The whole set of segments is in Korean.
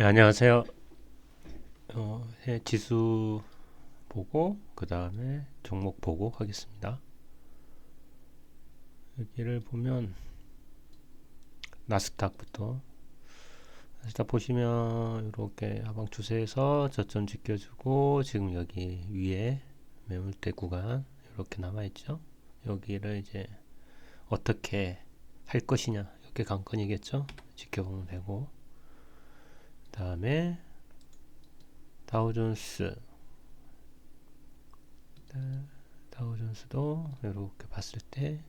네, 안녕하세요. 어, 해 지수 보고 그 다음에 종목 보고 하겠습니다. 여기를 보면 나스닥부터 나스닥 보시면 이렇게 하방 추세에서 저점 지켜주고 지금 여기 위에 매물대 구간 이렇게 남아 있죠. 여기를 이제 어떻게 할 것이냐 이렇게 관건이겠죠. 지켜보면 되고 다음에 다우존스 다우존스도 이렇게 봤을 때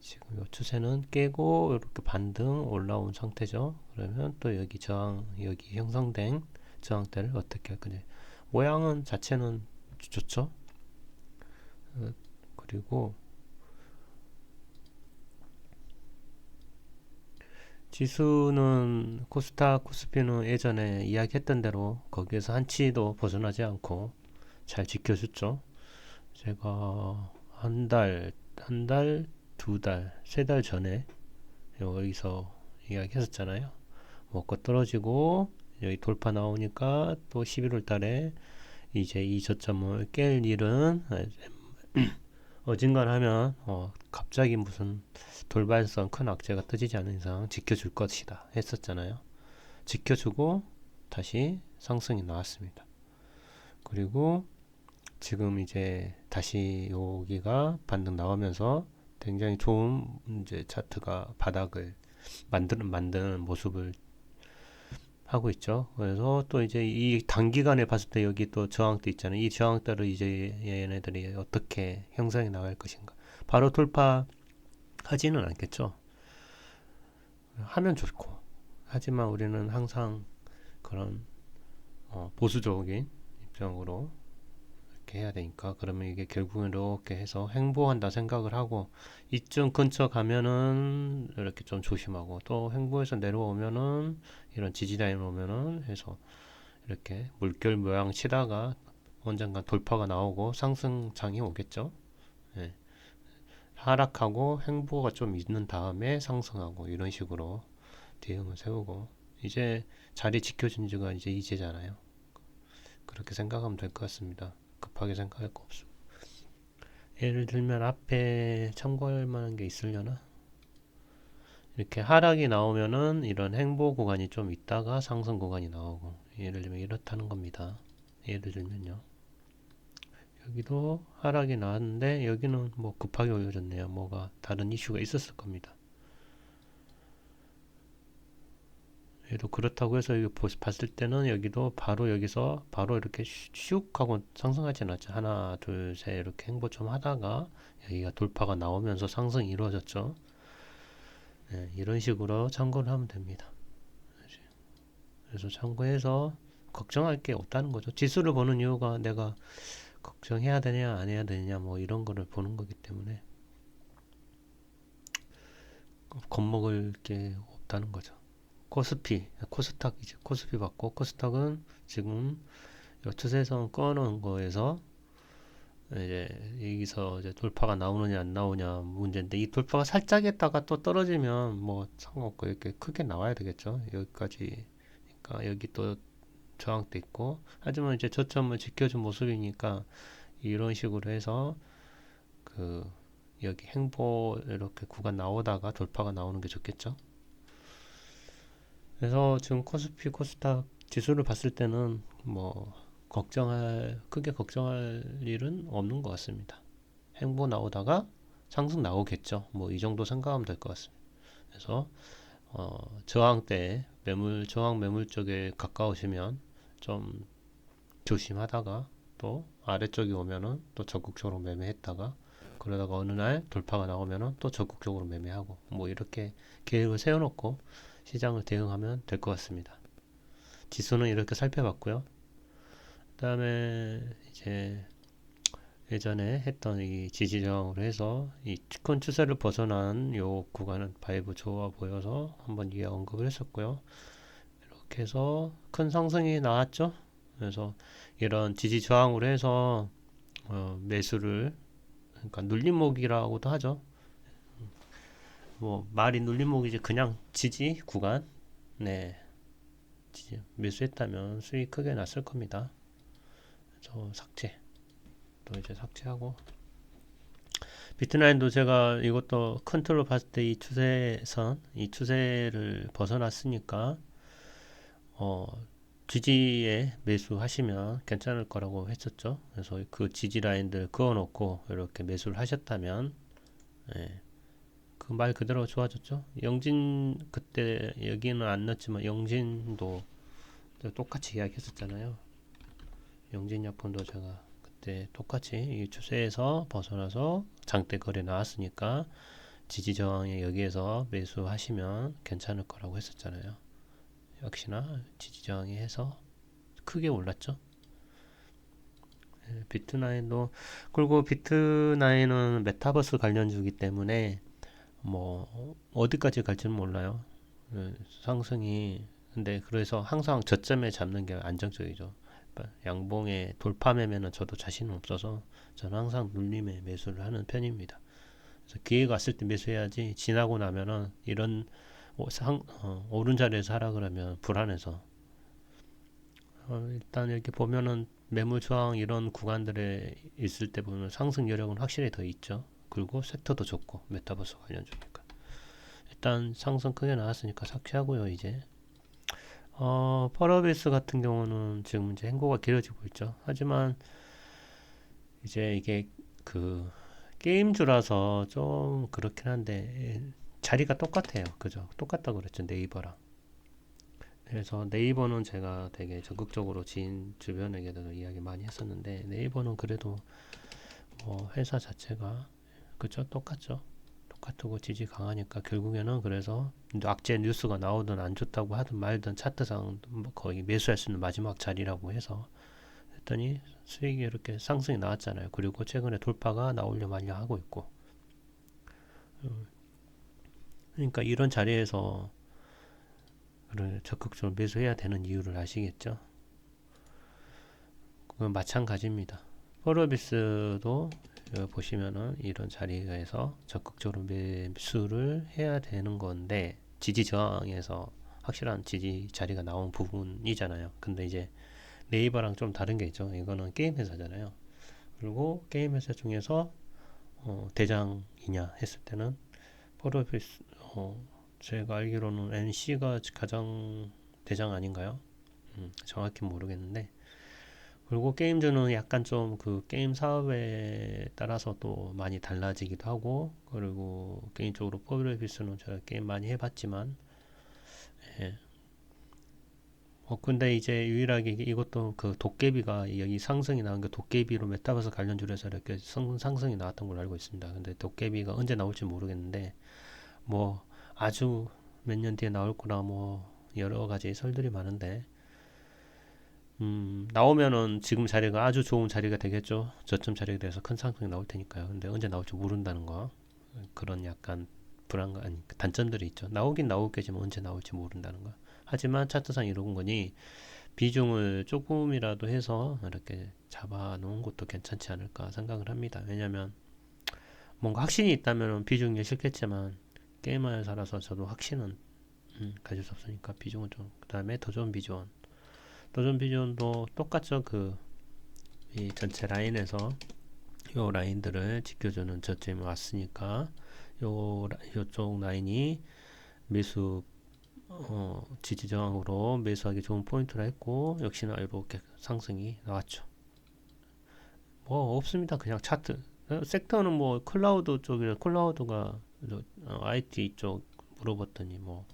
지금 이 추세는 깨고 이렇게 반등 올라온 상태죠. 그러면 또 여기 저항 여기 형성된 저항대를 어떻게 할 거냐. 모양은 자체는 좋죠. 어, 그리고 지수는 코스닥, 코스피는 예전에 이야기했던 대로 거기에서 한치도 벗어나지 않고 잘 지켜줬죠. 제가 한 달, 한 달, 두 달, 세 달 전에 여기서 이야기했었잖아요. 먹고 떨어지고 여기 돌파 나오니까 또 11월 달에 이제 이 저점을 깰 일은 어진간 하면 어, 갑자기 무슨 돌발성 큰 악재가 터지지 않는 이상 지켜줄 것이다 했었잖아요. 지켜주고 다시 상승이 나왔습니다. 그리고 지금 이제 다시 여기가 반등 나오면서 굉장히 좋은 이제 차트가 바닥을 만드는 만드는 모습을 하고 있죠. 그래서 또 이제 이 단기간에 봤을 때 여기 또 저항대 있잖아요. 이 저항대를 이제 얘네들이 어떻게 형성해 나갈 것인가. 바로 돌파하지는 않겠죠. 하면 좋고. 하지만 우리는 항상 그런 어, 보수적인 입장으로 이렇게 해야 되니까 그러면 이게 결국은 이렇게 해서 행보한다 생각을 하고 이쯤 근처 가면은 이렇게 좀 조심하고 또 행보에서 내려오면은 이런 지지라인 오면은 해서 이렇게 물결 모양 치다가 언젠가 돌파가 나오고 상승장이 오겠죠. 예. 하락하고 행보가 좀 있는 다음에 상승하고 이런 식으로 대응을 세우고 이제 자리 지켜준 지가 이제 이제잖아요. 그렇게 생각하면 될 것 같습니다. 급하게 생각할 거 없어. 예를 들면 앞에 참고할 만한 게 있으려나? 이렇게 하락이 나오면은 이런 행보 구간이 좀 있다가 상승 구간이 나오고 예를 들면 이렇다는 겁니다. 예를 들면요. 여기도 하락이 나왔는데 여기는 뭐 급하게 올려졌네요. 뭐가 다른 이슈가 있었을 겁니다. 얘도 그렇다고 해서 이거 봤을 때는 여기도 바로 여기서 바로 이렇게 슉 하고 상승하지 않았죠. 하나, 둘, 셋 이렇게 행보 좀 하다가 여기가 돌파가 나오면서 상승이 이루어졌죠. 네, 이런 식으로 참고를 하면 됩니다. 그래서 참고해서 걱정할 게 없다는 거죠. 지수를 보는 이유가 내가 걱정해야 되냐 안 해야 되냐 뭐 이런 거를 보는 거기 때문에 겁먹을 게 없다는 거죠. 코스피, 코스닥 이제 코스피 받고 코스닥은 지금 추세선 꺼놓은 거에서 이제 여기서 이제 돌파가 나오느냐 안 나오냐 문제인데 이 돌파가 살짝 했다가 또 떨어지면 뭐 상관없고 이렇게 크게 나와야 되겠죠 여기까지 그러니까 여기 또 저항대 있고 하지만 이제 저점을 지켜준 모습이니까 이런 식으로 해서 그 여기 행보 이렇게 구간 나오다가 돌파가 나오는 게 좋겠죠 그래서 지금 코스피 코스닥 지수를 봤을 때는 뭐 걱정할 크게 걱정할 일은 없는 것 같습니다. 행보 나오다가 상승 나오겠죠. 뭐 이 정도 생각하면 될 것 같습니다. 그래서 어, 저항대 매물 저항 매물 쪽에 가까우시면 좀 조심하다가 또 아래쪽이 오면은 또 적극적으로 매매했다가 그러다가 어느 날 돌파가 나오면은 또 적극적으로 매매하고 뭐 이렇게 계획을 세워놓고 시장을 대응하면 될 것 같습니다. 지수는 이렇게 살펴봤고요. 그 다음에 이제 예전에 했던 이 지지 저항으로 해서 이큰 추세를 벗어난 요 구간은 바이브 좋아 보여서 한번 위에 언급을 했었고요. 이렇게 해서 큰 상승이 나왔죠. 그래서 이런 지지 저항으로 해서 어 매수를 그러니까 눌림목이라고도 하죠. 뭐 말이 눌림목이지 그냥 지지 구간 네 지지 매수했다면 수익 크게 났을 겁니다. 그래서 삭제 또 이제 삭제하고 비트나인도 제가 이것도 컨트롤 봤을 때 이 추세선 이 추세를 벗어났으니까 어 지지에 매수하시면 괜찮을 거라고 했었죠. 그래서 그 지지 라인들 그어놓고 이렇게 매수를 하셨다면 예, 그 말 그대로 좋아졌죠. 영진 그때 여기는 안 넣었지만 영진도 똑같이 이야기했었잖아요. 영진약품도 제가 그때 똑같이 이 추세에서 벗어나서 장대 거래 나왔으니까 지지 저항에 여기에서 매수하시면 괜찮을 거라고 했었잖아요. 역시나 지지 저항에 해서 크게 올랐죠. 예, 비트나인도 그리고 비트나인은 메타버스 관련주기 때문에 뭐 어디까지 갈지는 몰라요. 예, 상승이 근데 그래서 항상 저점에 잡는 게 안정적이죠. 양봉에 돌파매면은 저도 자신은 없어서 저는 항상 눌림에 매수를 하는 편입니다. 그래서 기회가 왔을 때 매수해야지 지나고 나면은 이런 오, 상, 어, 오른 자리에서 하라 그러면 불안해서 어, 일단 이렇게 보면은 매물 저항 이런 구간들에 있을 때 보면 상승 여력은 확실히 더 있죠. 그리고 섹터도 좋고 메타버스 관련 주니까 일단 상승 크게 나왔으니까 삭제하고요 이제 어, 펄어비스 같은 경우는 지금 이제 행보가 길어지고 있죠. 하지만 이제 이게 그 게임주라서 좀 그렇긴 한데 자리가 똑같아요. 그죠? 똑같다고 그랬죠. 네이버랑. 그래서 네이버는 제가 되게 적극적으로 지인 주변에게도 이야기 많이 했었는데 네이버는 그래도 뭐 회사 자체가 그죠? 똑같죠. 똑같고 지지 강하니까 결국에는 그래서 악재 뉴스가 나오든 안 좋다고 하든 말든 차트상 뭐 거의 매수할 수 있는 마지막 자리라고 해서 했더니 수익이 이렇게 상승이 나왔잖아요. 그리고 최근에 돌파가 나오려 말려 하고 있고 음. 그러니까 이런 자리에서 적극적으로 매수해야 되는 이유를 아시겠죠? 그건 마찬가지입니다. 포로비스도 보시면은 이런 자리에서 적극적으로 매수를 해야 되는 건데 지지 저항에서 확실한 지지 자리가 나온 부분이잖아요. 근데 이제 네이버랑 좀 다른 게 있죠. 이거는 게임 회사잖아요. 그리고 게임 회사 중에서 어, 대장이냐 했을 때는 포로비스 어, 제가 알기로는 NC가 가장 대장 아닌가요? 음, 정확히 모르겠는데 그리고 게임즈는 약간 좀 그 게임 사업에 따라서 또 많이 달라지기도 하고 그리고 개인적으로 포브레비스는 제가 게임 많이 해봤지만 예. 어 근데 이제 유일하게 이것도 그 도깨비가 여기 상승이 나온 게 도깨비로 메타버스 관련주로 해서 이렇게 상, 상승이 나왔던 걸로 알고 있습니다. 근데 도깨비가 언제 나올지 모르겠는데 뭐 아주 몇 년 뒤에 나올 거라 뭐 여러 가지 설들이 많은데 음, 나오면은 지금 자리가 아주 좋은 자리가 되겠죠. 저점 자리가 돼서 큰 상승이 나올 테니까요. 근데 언제 나올지 모른다는 거. 그런 약간 불안감, 아니, 단점들이 있죠. 나오긴 나오겠지만 언제 나올지 모른다는 거. 하지만 차트상 이런 거니 비중을 조금이라도 해서 이렇게 잡아 놓은 것도 괜찮지 않을까 생각을 합니다. 왜냐면 뭔가 확신이 있다면 비중이 싫겠지만 게임을 살아서 저도 확신은 음, 가질 수 없으니까 비중은 좀, 그 다음에 더 좋은 비중 도전 비전도 똑같죠. 그 이 전체 라인에서 요 라인들을 지켜주는 저점이 왔으니까 요 요쪽 라인이 매수 어, 지지 저항으로 매수하기 좋은 포인트라 했고 역시나 이렇게 상승이 나왔죠. 뭐 없습니다. 그냥 차트. 어, 섹터는 뭐 클라우드 쪽이라 클라우드가 어, IT 쪽 물어봤더니 뭐뭐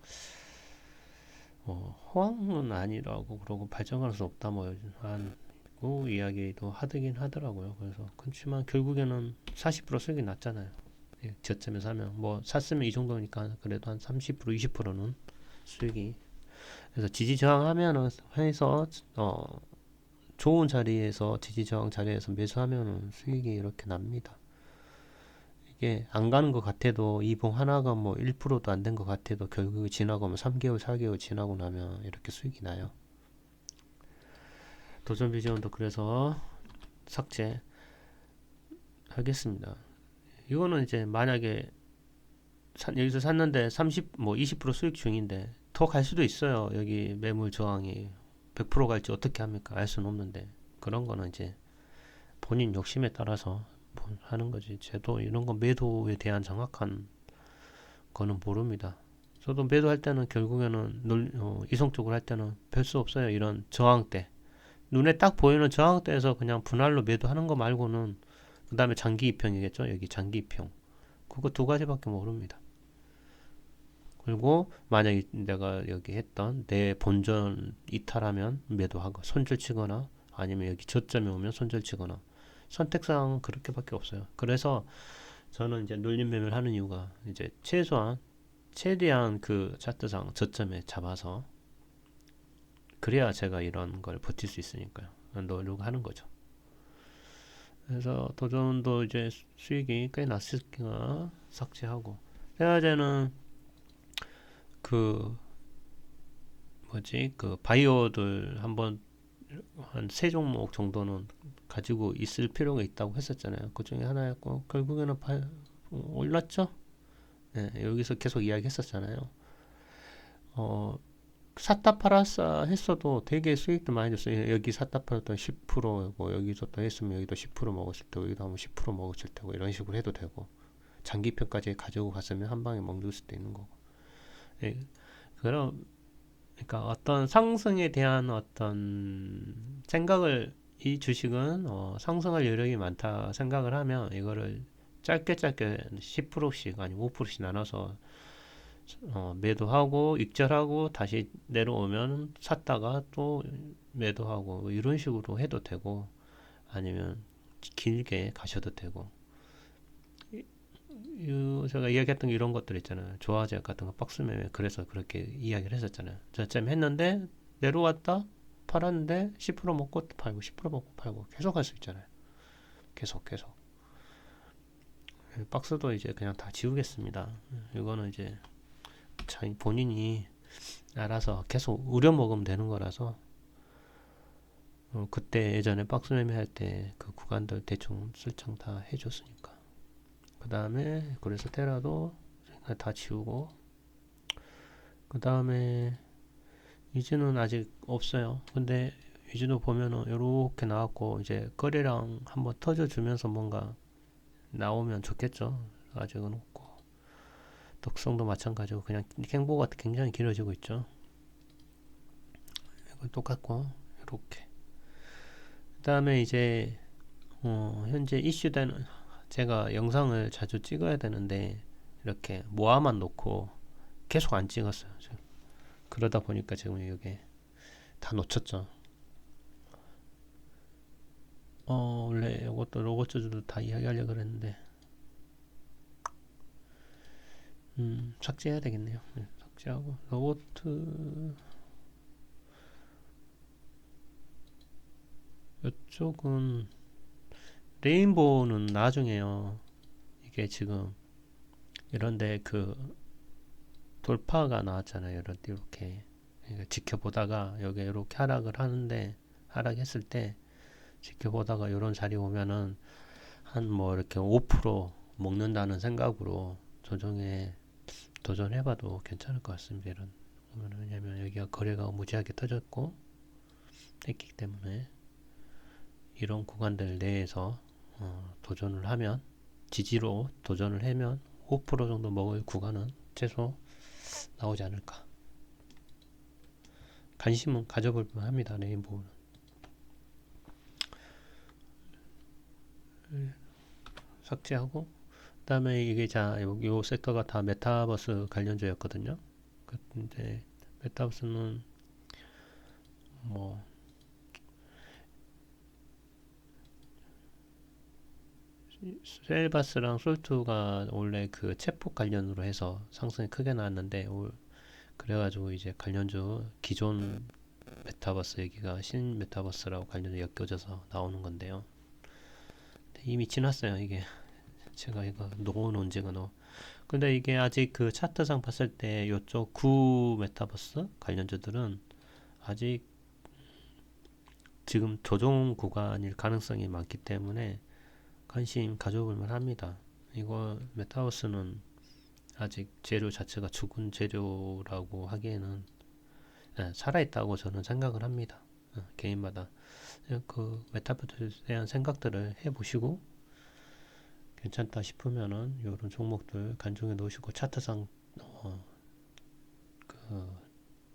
호황은 아니라고 그러고 발전할 수 없다 뭐한고 이야기도 하긴 하더라고요. 그래서 그렇지만 결국에는 40% 수익이 났잖아요. 예, 저점에 사면 뭐 샀으면 이 정도니까 그래도 한 30% 20%는 수익이 그래서 지지 저항하면은 해서 어 좋은 자리에서 지지 저항 자리에서 매수하면은 수익이 이렇게 납니다. 이게 안 가는 것 같아도 이 봉 하나가 뭐 1%도 안 된 것 같아도 결국 지나고 면 3개월, 4개월 지나고 나면 이렇게 수익이 나요. 도전 비전도 그래서 삭제 하겠습니다. 이거는 이제 만약에 산, 여기서 샀는데 30, 뭐 20% 수익 중인데 더 갈 수도 있어요. 여기 매물 저항이 100% 갈지 어떻게 합니까? 알 수는 없는데 그런 거는 이제 본인 욕심에 따라서 본- 하는 거지. 저도 이런 거 매도에 대한 정확한 거는 모릅니다. 저도 매도할 때는 결국에는 논- 어, 이성적으로 할 때는 별 수 없어요. 이런 저항 때 눈에 딱 보이는 저항 때에서 그냥 분할로 매도하는 거 말고는 그 다음에 장기 입형이겠죠. 여기 장기 입형 그거 두 가지밖에 모릅니다. 그리고 만약에 내가 여기 했던 내 본전 이탈하면 매도하고 손절 치거나 아니면 여기 저점이 오면 손절 치거나 선택사항은 그렇게밖에 없어요. 그래서 저는 이제 눌림 매매를 하는 이유가 이제 최소한 최대한 그 차트상 저점에 잡아서 그래야 제가 이런 걸 버틸 수 있으니까요. 노력하는 거죠. 그래서 도전도 이제 수- 수익이 꽤 났으니까 삭제하고 해야제는 그 뭐지 그 바이오들 한번 한 세 종목 정도는 가지고 있을 필요가 있다고 했었잖아요. 그 중에 하나였고 결국에는 바, 어, 올랐죠. 네, 여기서 계속 이야기했었잖아요. 어 샀다 팔았다 했어도 되게 수익도 많이 줬어요. 여기 샀다 팔았던 10%고 여기서 또 했으면 여기도 10% 먹었을 테고 여기도 하면 10% 먹었을 테고 이런 식으로 해도 되고 장기표까지 가지고 갔으면 한 방에 먹을 수도 있는 거고. 예, 그럼 그러니까 어떤 상승에 대한 어떤 생각을 이 주식은 어, 상승할 여력이 많다 생각을 하면 이거를 짧게 짧게 10%씩 아니면 5%씩 나눠서 어, 매도하고 익절하고 다시 내려오면 샀다가 또 매도하고 뭐 이런 식으로 해도 되고 아니면 길게 가셔도 되고. 이- 이- 제가 이야기했던 게 이런 것들 있잖아요. 조화제 같은 거 박스 매매 그래서 그렇게 이야기를 했었잖아요. 저점 했는데 내려왔다 팔았는데 10% 먹고 또 팔고 10% 먹고 팔고 계속 할 수 있잖아요. 계속 계속. 박스도 이제 그냥 다 지우겠습니다. 이거는 이제 자기 본인이 알아서 계속 우려 먹으면 되는 거라서 어, 그때 예전에 박스 매매할 때 그 구간들 대충 설정 다 해줬으니까. 그 다음에 그래서 테라도 다 지우고 그 다음에 이즈는 아직 없어요 근데 이즈도 보면은 이렇게 나왔고 이제 거래량 한번 터져주면서 뭔가 나오면 좋겠죠 아직은 없고 독성도 마찬가지고 그냥 행보가 굉장히 길어지고 있죠. 이거 똑같고 이렇게. 그 다음에 이제 어, 현재 이슈되는 제가 영상을 자주 찍어야 되는데 이렇게 모아만 놓고 계속 안 찍었어요. 그러다 보니까 지금 이게 다 놓쳤죠. 어 원래 이것도 로고츠도 다 이야기하려고 그랬는데 음, 삭제해야 되겠네요. 네, 삭제하고 로보트 이쪽은 레인보우는 나중에요. 이게 지금 이런데 그 돌파가 나왔잖아요. 이런 이렇게 그러니까 지켜보다가 여기 이렇게 하락을 하는데 하락했을 때 지켜보다가 이런 자리 오면은 한 뭐 이렇게 5% 먹는다는 생각으로 조정에 도전해봐도 괜찮을 것 같습니다. 이런 왜냐면 여기가 거래가 무지하게 터졌고 했기 때문에 이런 구간들 내에서 어, 도전을 하면 지지로 도전을 하면 5% 정도 먹을 구간은 최소 나오지 않을까. 관심은 가져볼 만합니다. 레인보우는. 삭제하고 그다음에 이게 자, 요, 요 섹터가 다 메타버스 관련주였거든요. 근데 메타버스는 뭐 셀바스랑 솔투가 원래 그 체폭 관련으로 해서 상승이 크게 나왔는데 올 그래가지고 이제 관련주 기존 메타버스 얘기가 신 메타버스라고 관련이 엮여져서 나오는 건데요. 이미 지났어요 이게 제가 이거 놓아놓은 지가 너 근데 이게 아직 그 차트상 봤을 때 요쪽 구 메타버스 관련주들은 아직 지금 조정 구간일 가능성이 많기 때문에 관심 가져볼 만합니다. 이거 메타버스는 아직 재료 자체가 죽은 재료라고 하기에는 예, 살아있다고 저는 생각을 합니다. 어, 개인마다 그 메타버스에 대한 생각들을 해보시고 괜찮다 싶으면은 이런 종목들 간중에 놓으시고 차트상 어, 그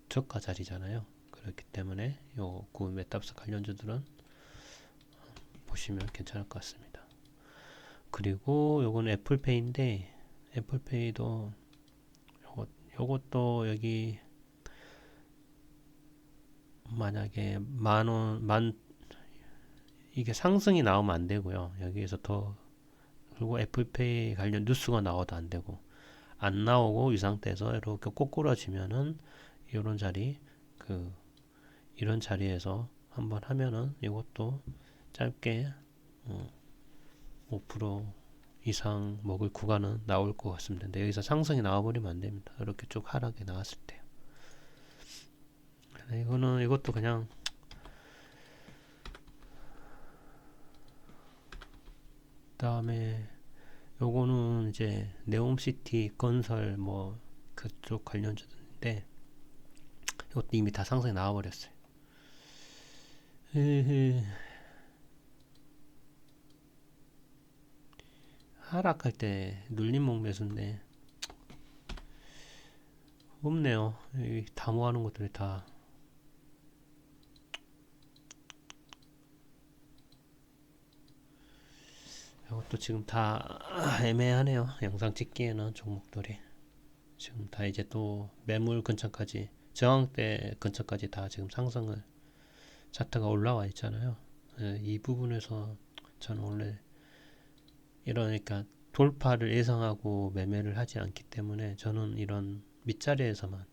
저가 자리잖아요. 그렇기 때문에 요그 메타버스 관련주들은 보시면 괜찮을 것 같습니다. 그리고 요건 애플페이인데 애플페이도 요것 요것도 여기 만약에 만원 만 이게 상승이 나오면 안 되고요. 여기에서 더 그리고 애플페이 관련 뉴스가 나와도 안 되고 안 나오고 이 상태에서 이렇게 꼬꾸라지면은 이런 자리 그 이런 자리에서 한번 하면은 이것도 짧게 어, 5% 이상 먹을 구간은 나올 것 같습니다. 근데 여기서 상승이 나와버리면 안 됩니다. 이렇게 쭉 하락이 나왔을 때요. 네, 이거는 이것도 그냥 다음에 요거는 이제 네옴시티 건설 뭐 그쪽 관련주인데 이것도 이미 다 상승이 나와버렸어요. 으흐. 하락할 때 눌림목 매수인데 없네요. 다 모아놓은 것들이 다 이것도 지금 다 애매하네요. 영상 찍기에는 종목들이 지금 다 이제 또 매물 근처까지 저항대 근처까지 다 지금 상승을 차트가 올라와 있잖아요. 예, 이 부분에서 저는 원래 이러니까 돌파를 예상하고 매매를 하지 않기 때문에 저는 이런 밑자리에서만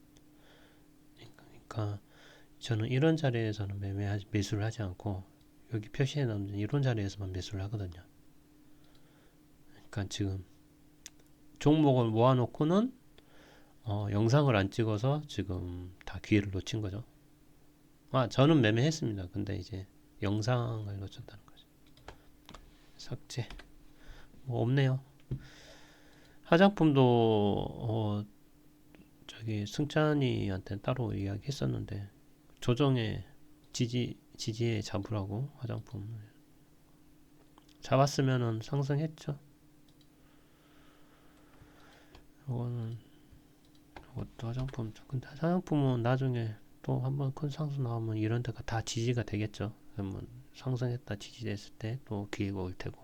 그러니까 저는 이런 자리에서는 매매 매수를 하지 않고 여기 표시해 놓은 이런 자리에서만 매수를 하거든요. 그러니까 지금 종목을 모아놓고는 어, 영상을 안 찍어서 지금 다 기회를 놓친 거죠. 아, 저는 매매했습니다. 근데 이제 영상을 놓쳤다는 거죠. 삭제. 뭐 없네요. 화장품도 어, 저기 승찬이한테 따로 이야기했었는데 조정에 지지 지지에 잡으라고 화장품 잡았으면은 상승했죠. 이거는 이것도 화장품 근데 화장품은 나중에 또 한번 큰 상승 나오면 이런 데가 다 지지가 되겠죠. 그러면 상승했다 지지됐을 때 또 기회가 올 테고.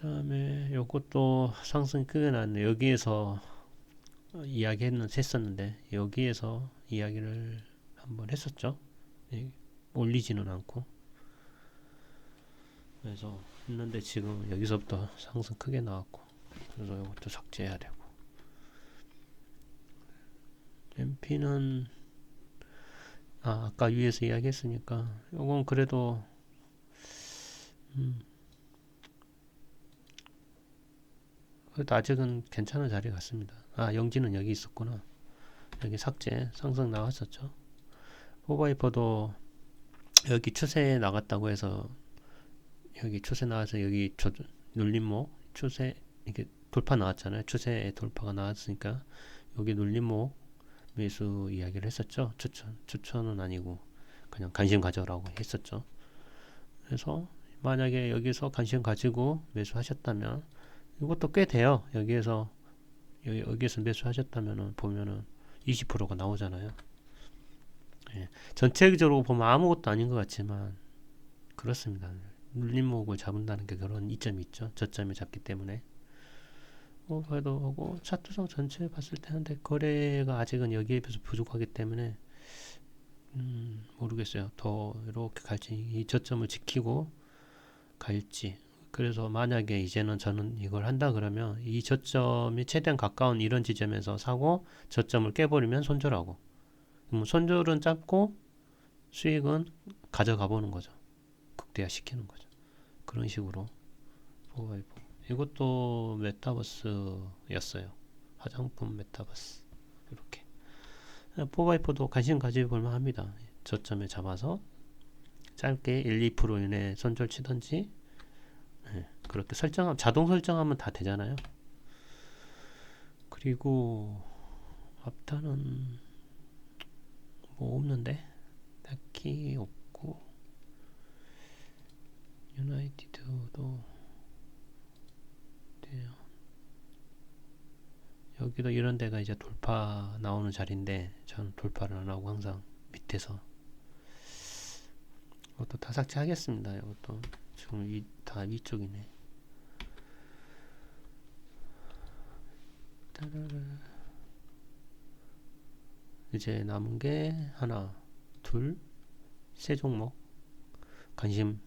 그다음에 요것도 상승 크게 나왔네. 여기에서 이야기했는 했었는데 여기에서 이야기를 한번 했었죠. 올리지는 않고. 그래서 했는데 지금 여기서부터 상승 크게 나왔고 그래서 이것도 삭제해야 되고 MP는 아 아까 위에서 이야기했으니까 이건 그래도 음 그래도 아직은 괜찮은 자리 같습니다. 아 영지는 여기 있었구나. 여기 삭제 상승 나왔었죠. 호바이퍼도 여기 추세에 나갔다고 해서 여기 추세 나와서 여기 조, 눌림목 추세 이게 돌파 나왔잖아요. 추세 돌파가 나왔으니까 여기 눌림목 매수 이야기를 했었죠. 추천 추천은 아니고 그냥 관심 가져라고 했었죠. 그래서 만약에 여기서 관심 가지고 매수하셨다면 이것도 꽤 돼요. 여기에서 여기, 여기에서 매수하셨다면은 보면은 20%가 나오잖아요. 예. 전체적으로 보면 아무것도 아닌 것 같지만 그렇습니다. 눌림목을 잡는다는 게 그런 이점이 있죠. 저점에 잡기 때문에. 어, 그래도 하고 차트상 전체 봤을 때는 거래가 아직은 여기에 비해서 부족하기 때문에 음, 모르겠어요. 더 이렇게 갈지 이 저점을 지키고 갈지. 그래서 만약에 이제는 저는 이걸 한다 그러면 이 저점이 최대한 가까운 이런 지점에서 사고 저점을 깨버리면 손절하고 그럼 손절은 짧고 수익은 가져가 보는 거죠. 극대화 시키는 거죠. 그런 식으로 포바이포. 이것도 메타버스였어요. 화장품 메타버스. 이렇게. 포바이포도 관심 가지볼 만 합니다. 저점에 잡아서 짧게 1, 2% 이내 손절 치던지 네, 그렇게 설정하면 자동 설정하면 다 되잖아요. 그리고 앞단은 뭐 없는데 딱히 없고 유나이티드도 돼요. 여기도 이런 데가 이제 돌파 나오는 자리인데 저는 돌파를 안 하고 항상 밑에서 이것도 다 삭제하겠습니다. 이것도 지금 이, 다 위쪽이네. 따라라. 이제 남은 게 하나, 둘, 세 종목 관심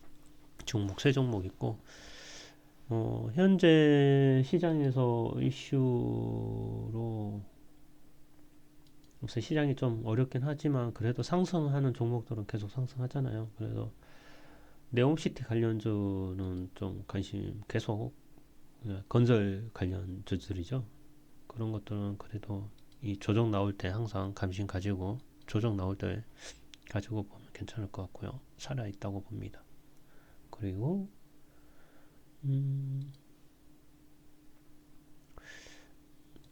종목 세 종목 있고 어, 현재 시장에서 이슈로 시장이 좀 어렵긴 하지만 그래도 상승하는 종목들은 계속 상승하잖아요. 그래서 네옴시티 관련주는 좀 관심 계속 예, 건설 관련주들이죠. 그런 것들은 그래도 이 조정 나올 때 항상 관심 가지고 조정 나올 때 가지고 보면 괜찮을 것 같고요. 살아 있다고 봅니다. 그리고 음,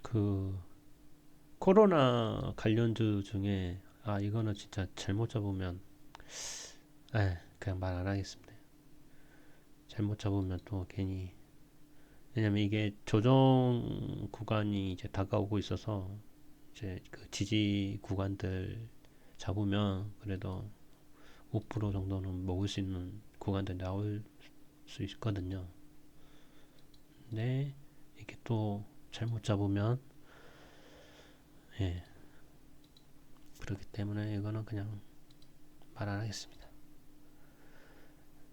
그 코로나 관련주 중에 아 이거는 진짜 잘못 잡으면 에 그냥 말 안 하겠습니다. 잘못 잡으면 또 괜히 왜냐면 이게 조정 구간이 이제 다가오고 있어서 이제 그 지지 구간들 잡으면 그래도 5% 정도는 먹을 수 있는 구간들 나올 수 있거든요. 근데 이게 또 잘못 잡으면 예 그렇기 때문에 이거는 그냥 말 안 하겠습니다.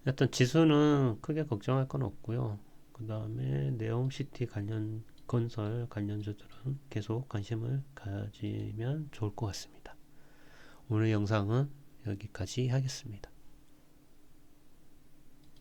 일단 지수는 크게 걱정할 건 없고요. 그 다음에 네옴시티 관련 건설 관련주들은 계속 관심을 가지면 좋을 것 같습니다. 오늘 영상은 여기까지 하겠습니다.